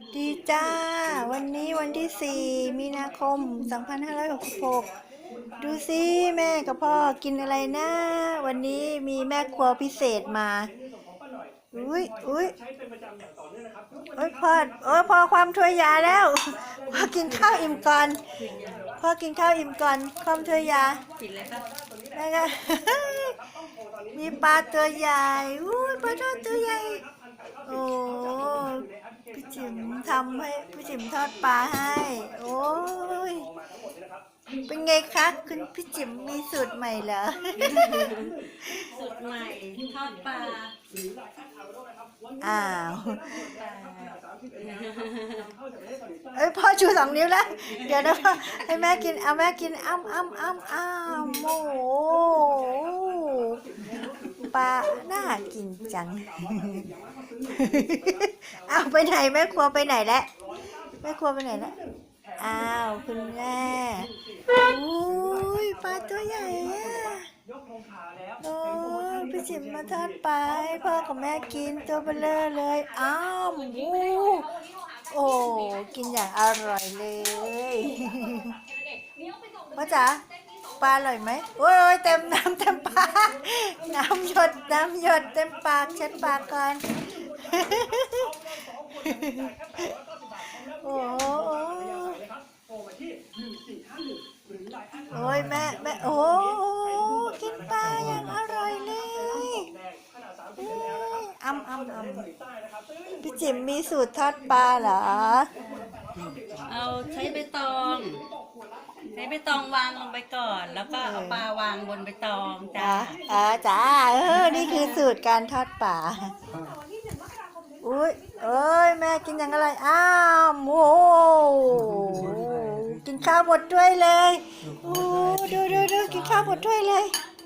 สวัสดีจ้า วันนี้วันที่ 4 มีนาคม 2566 ดูสิแม่กับพ่อกินอะไรนะ วันนี้มีแม่ครัวพิเศษมา อุ้ยอุ้ยโอ้ยพ่อโอ้ยพ่อความถ้วยยาแล้ว พ่อกินข้าวอิ่มก่อน พ่อกินข้าวอิ่มก่อน ความถ้วยยาแล้วก็มีปลาตัวใหญ่อุ้ยปลาทอดตัวใหญ่ โอ้ จิ๋มทำให้พี่จิ๋มทอดปลาให้ โอ้ย เป็นไงคะ คุณพี่จิ๋มมีสูตรใหม่เหรอ สูตรใหม่ทอดปลา อ้าวปลาเอ้ยพ่อชูสองนิ้วแล้ว เดี๋ยวนะพ่อให้แม่กิน เอาแม่กินอ้ำอ้ำอ้ำอ้ำโอ้โหปลาน่ากินจังเอาไปไหนแม่ครัวไปไหนแล้วแม่ครัวไปไหนแล้วอ้าวคุณแม่โอ้ยปลาตัวใหญ่อะโอ้ยพี่จิ๋มมาทอดปลาให้พ่อกับแม่กินตัวเบลอเลย อ้าวโอ้โอ้กินอย่างอร่อยเลยพ่อจ๋าปลาอร่อยไหมโอ้ยโอ้ยเต็มน้ำเต็มปากน้ำหยดน้ำหยดเต็มปากเช็ดปากก่อน โอ้โหโอ้ยแม่แม่โอ้กินปลาอย่างอร่อยเลยอ้ยอ้ำอ้ำอ้ำพี่จิ๋มมีสูตรทอดปลาเหรอ เอาใช้ใบตอง ใช้ใบตองวางลงไปก่อน แล้วก็เอาปลาวางบนใบตองจ้าจ้าอ่าจ้าเออ นี่คือสูตรการทอดปลา อุ้ยเอ้ยแม่กินอย่างอะไร อ้าวโอ้โหกินข้าวหมดด้วยเลยโอ้ดูดูดูกินข้าวหมดด้วยเลย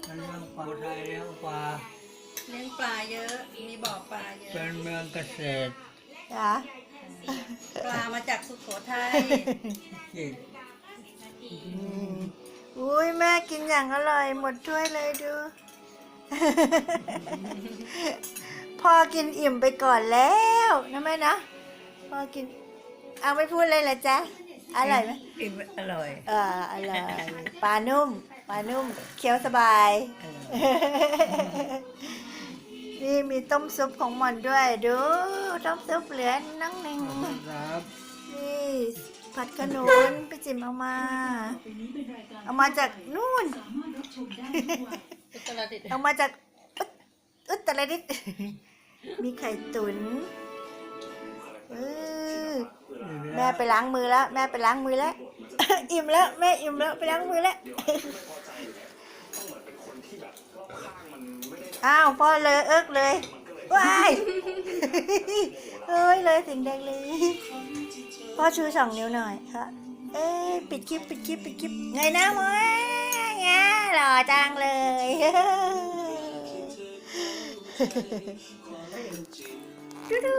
มันเรื่องปลาไทยเรื่องปลาเลี้ยงปลาเยอะ มีบ่อปลาเยเป็อะนเมืองเกษตรจ้าปลามาจากสุโขทัยที่อุ้ยแม่กินอย่างอร่อยหมดถ้วยเลยดู พ่อกินอิ่มไปก่อนแล้วนะแม่นะพ่อกินเอาไม่พูดเลยเหรอจ๊ะอร่อยไหมอิ่มอร่อยเอออร่อยปลานุ่มปลานุ่มเคี้ยวสบาย นี่มีต้มซุปของหมอนด้วยดูต้มซุปเหลือนั่งหนึ่งครับนี่ผัดขนุนพี่จิ๋มเอามา เอามาจากนู่นอุตรดิตถ์เอามาจากอุตอุตรดิตถ์ มีไข่ตุ๋นเออแม่ไปล้างมือแล้วแม่ไปล้างมือแล้ว อิ่มแล้วแม่อิ่มแล้วไปล้างมือแล้วอ้าวพ่อเลยเอิกเลยว้ายเอ้ยเลยสิ่งแดงเลยพ่อชูสองนิ้วหน่อยค่ะเอ้ยปิดคลิปปิดคลิปปิดคลิปไงนะมวยงาหล่อจังเลย ดูดู